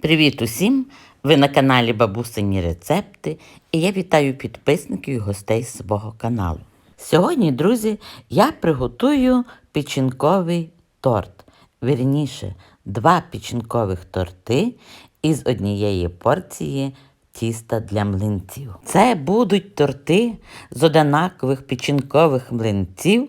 Привіт усім! Ви на каналі Бабусині Рецепти і я вітаю підписників і гостей свого каналу. Сьогодні, друзі, я приготую печінковий торт. Вірніше, два печінкових торти із однієї порції тіста для млинців. Це будуть торти з одинакових печінкових млинців,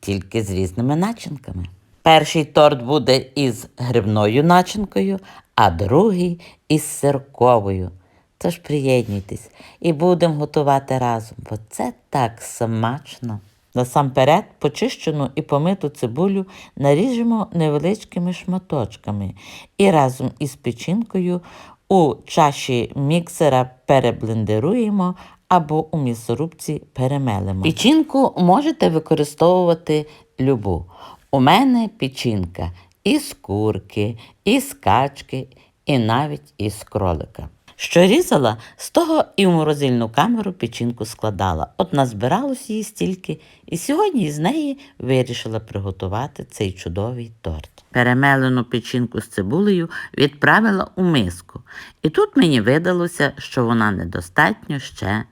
тільки з різними начинками. Перший торт буде із грибною начинкою, а другий із сирковою. Тож приєднуйтесь і будемо готувати разом, бо це так смачно. Насамперед почищену і помиту цибулю наріжемо невеличкими шматочками і разом із печінкою у чаші міксера переблендеруємо або у м'ясорубці перемелимо. Печінку можете використовувати любу. У мене печінка із курки, із качки і навіть із кролика. Що різала, з того і в морозильну камеру печінку складала. От назбиралось її стільки, і сьогодні з неї вирішила приготувати цей чудовий торт. Перемелену печінку з цибулею відправила у миску. І тут мені видалося, що вона недостатньо ще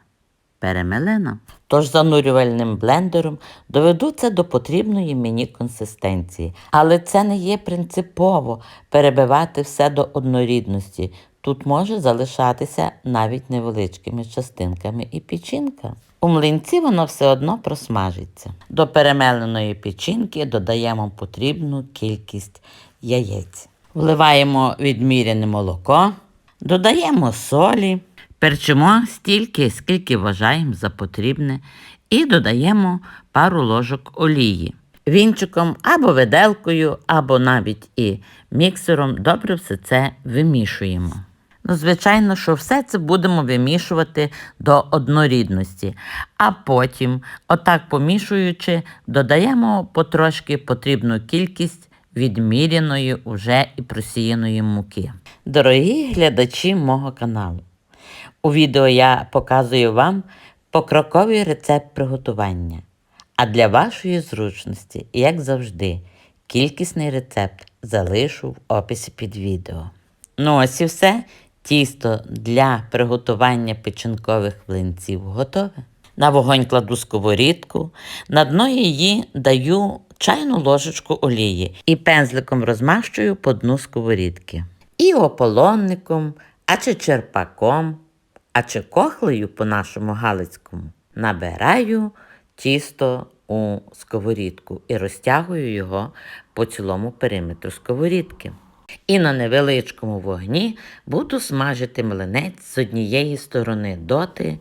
перемелена. Тож занурювальним блендером доведу це до потрібної мені консистенції. Але це не є принципово перебивати все до однорідності. Тут може залишатися навіть невеличкими частинками і печінка. У млинці воно все одно просмажиться. До перемеленої печінки додаємо потрібну кількість яєць. Вливаємо відміряне молоко, додаємо солі, перчимо стільки, скільки вважаємо за потрібне, і додаємо пару ложок олії. Вінчиком або виделкою, або навіть і міксером добре все це вимішуємо. Ну, звичайно, що все це будемо вимішувати до однорідності, а потім, отак помішуючи, додаємо потрошки потрібну кількість відміряної уже і просіяної муки. Дорогі глядачі мого каналу, у відео я показую вам покроковий рецепт приготування. А для вашої зручності, як завжди, кількісний рецепт залишу в описі під відео. Ну ось і все. Тісто для приготування печінкових млинців готове. На вогонь кладу сковорідку, на дно її даю чайну ложечку олії і пензликом розмащую по дну сковорідки. І ополонником, а чи черпаком, а чи кохлею по нашому галицькому набираю тісто у сковорідку і розтягую його по цілому периметру сковорідки. І на невеличкому вогні буду смажити млинець з однієї сторони доти,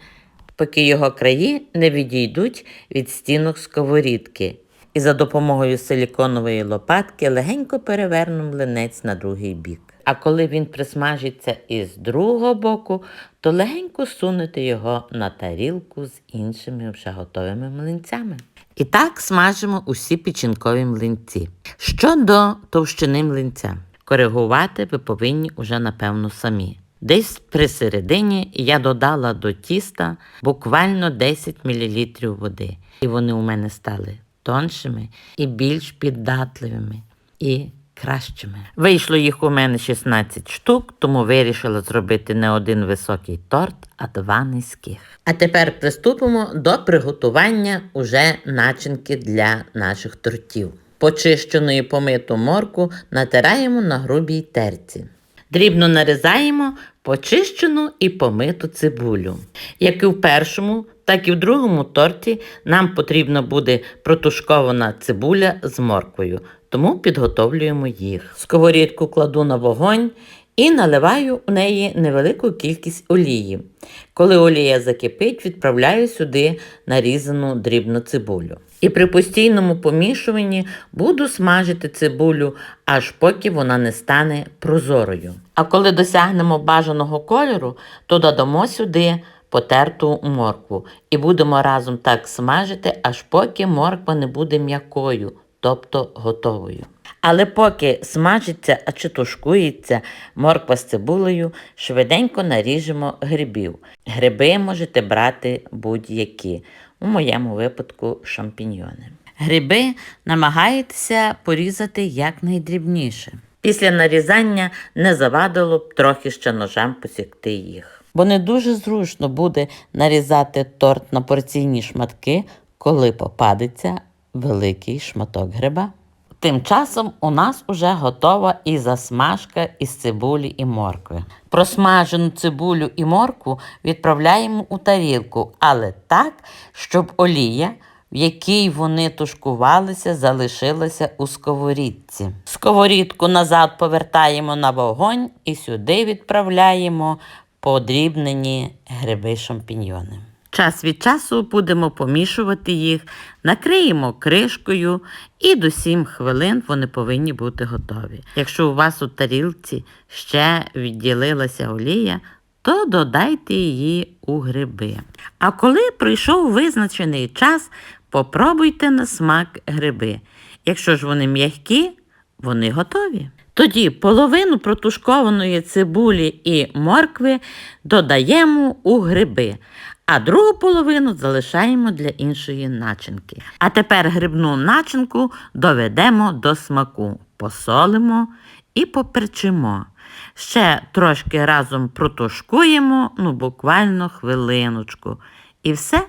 поки його краї не відійдуть від стінок сковорідки. І за допомогою силіконової лопатки легенько переверну млинець на другий бік. А коли він присмажиться із другого боку, то легенько сунете його на тарілку з іншими вже готовими млинцями. І так смажимо усі печінкові млинці. Щодо товщини млинця, коригувати ви повинні уже, напевно, самі. Десь при середині я додала до тіста буквально 10 мл води. І вони у мене стали тоншими і більш піддатливими і кращими. Вийшло їх у мене 16 штук, тому вирішила зробити не один високий торт, а два низьких. А тепер приступимо до приготування уже начинки для наших тортів. Почищену і помиту морку натираємо на грубій терці. Дрібно нарізаємо почищену і помиту цибулю. Як і в першому, так і в другому торті нам потрібна буде протушкована цибуля з морквою, тому підготовлюємо їх. Сковорідку кладу на вогонь і наливаю у неї невелику кількість олії. Коли олія закипить, відправляю сюди нарізану дрібну цибулю. І при постійному помішуванні буду смажити цибулю, аж поки вона не стане прозорою. А коли досягнемо бажаного кольору, то додамо сюди потерту моркву і будемо разом так смажити, аж поки морква не буде м'якою, тобто готовою. Але поки смажиться, а чи тушкується морква з цибулею, швиденько наріжемо грибів. Гриби можете брати будь-які, у моєму випадку шампіньйони. Гриби намагайтеся порізати якнайдрібніше. Після нарізання не завадило б трохи ще ножем посікти їх. Бо не дуже зручно буде нарізати торт на порційні шматки, коли попадеться великий шматок гриба. Тим часом у нас уже готова і засмажка із цибулі і моркви. Просмажену цибулю і моркву відправляємо у тарілку, але так, щоб олія, в якій вони тушкувалися, залишилася у сковорідці. Сковорідку назад повертаємо на вогонь і сюди відправляємо подрібнені гриби шампіньйони. Час від часу будемо помішувати їх, накриємо кришкою і до 7 хвилин вони повинні бути готові. Якщо у вас у тарілці ще відділилася олія, то додайте її у гриби. А коли прийшов визначений час, попробуйте на смак гриби. Якщо ж вони м'які, вони готові. Тоді половину протушкованої цибулі і моркви додаємо у гриби, а другу половину залишаємо для іншої начинки. А тепер грибну начинку доведемо до смаку, посолимо і поперчимо. Ще трошки разом протушкуємо, ну буквально хвилиночку. І все,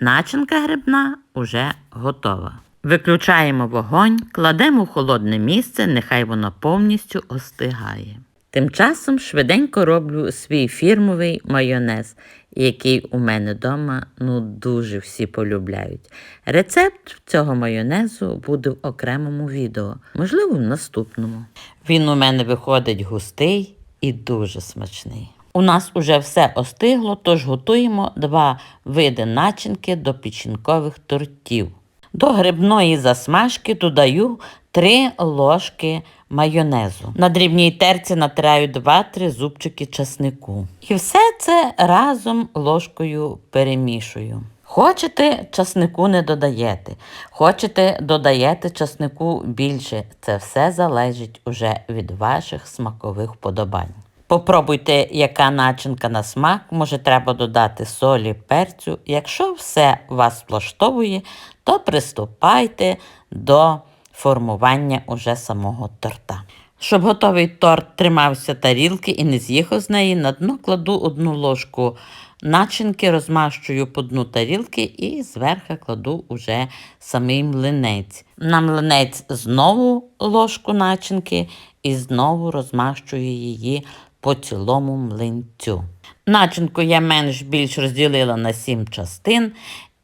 начинка грибна уже готова. Виключаємо вогонь, кладемо в холодне місце, нехай воно повністю остигає. Тим часом швиденько роблю свій фірмовий майонез, який у мене вдома ну дуже всі полюбляють. Рецепт цього майонезу буде в окремому відео, можливо, в наступному. Він у мене виходить густий і дуже смачний. У нас уже все остигло, тож готуємо два види начинки до печінкових тортів. До грибної засмажки додаю 3 ложки майонезу. На дрібній терці натираю 2-3 зубчики часнику. І все це разом ложкою перемішую. Хочете, часнику не додаєте. Хочете, додаєте часнику більше. Це все залежить уже від ваших смакових вподобань. Попробуйте, яка начинка на смак, може треба додати солі, перцю. Якщо все вас влаштовує, то приступайте до формування уже самого торта. Щоб готовий торт тримався тарілки і не з'їхав з неї, на дно кладу одну ложку начинки, розмащую по дну тарілки і зверху кладу уже самий млинець. На млинець знову ложку начинки і знову розмащую її по цілому млинцю. Начинку я менш-більш розділила на сім частин,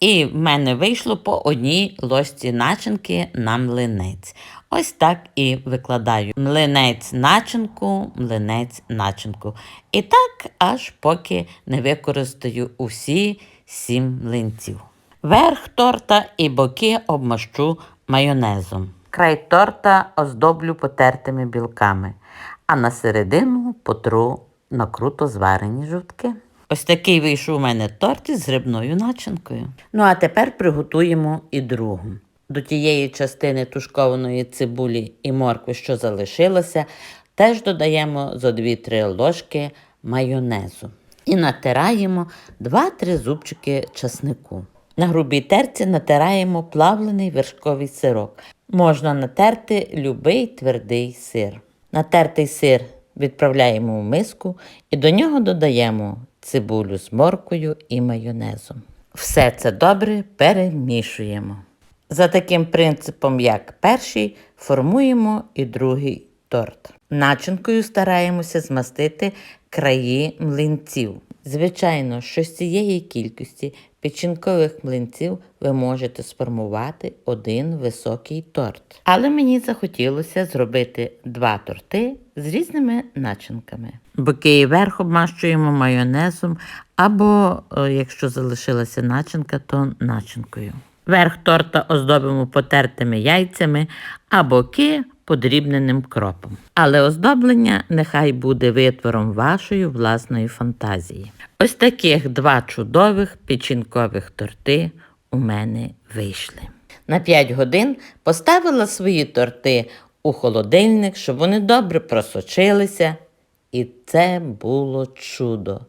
і в мене вийшло по одній ложці начинки на млинець. Ось так і викладаю млинець начинку, млинець начинку. І так, аж поки не використаю усі сім млинців. Верх торта і боки обмащу майонезом. Край торта оздоблю потертими білками, а на середину потру на круто зварені жовтки. Ось такий вийшов у мене торт із грибною начинкою. Ну а тепер приготуємо і другу. До тієї частини тушкованої цибулі і моркви, що залишилося, теж додаємо зо 2-3 ложки майонезу. І натираємо 2-3 зубчики часнику. На грубій терці натираємо плавлений вершковий сирок. Можна натерти любий твердий сир. Натертий сир відправляємо в миску і до нього додаємо цибулю з моркою і майонезом. Все це добре перемішуємо. За таким принципом, як перший, формуємо і другий торт. Начинкою стараємося змастити краї млинців. Звичайно, що з цієї кількості печінкових млинців ви можете сформувати один високий торт. Але мені захотілося зробити два торти з різними начинками. Боки і верх обмащуємо майонезом, або, е, якщо залишилася начинка, то начинкою. Верх торта оздобимо потертими яйцями, а боки подрібненим кропом. Але оздоблення нехай буде витвором вашої власної фантазії. Ось таких два чудових печінкових торти у мене вийшли. На 5 годин поставила свої торти у холодильник, щоб вони добре просочилися. І це було чудо.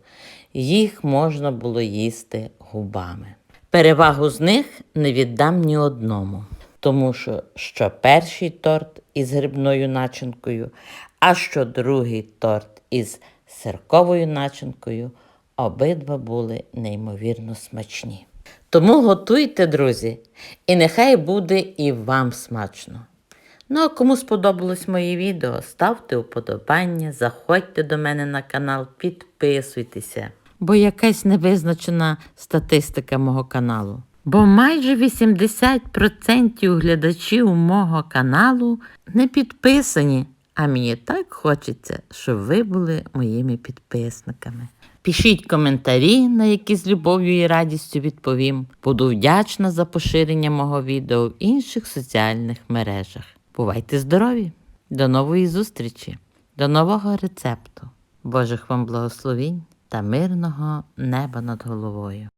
Їх можна було їсти губами. Перевагу з них не віддам ні одному. тому що що перший торт із грибною начинкою, а що другий торт із сирковою начинкою, обидва були неймовірно смачні. Тому готуйте, друзі, і нехай буде і вам смачно. Ну, а кому сподобалось моє відео, ставте уподобання, заходьте до мене на канал, підписуйтеся. Бо якась невизначена статистика мого каналу. Бо майже 80% глядачів мого каналу не підписані, а мені так хочеться, щоб ви були моїми підписниками. Пишіть коментарі, на які з любов'ю і радістю відповім. Буду вдячна за поширення мого відео в інших соціальних мережах. Бувайте здорові! До нової зустрічі, до нового рецепту. Божих вам благословінь та мирного неба над головою.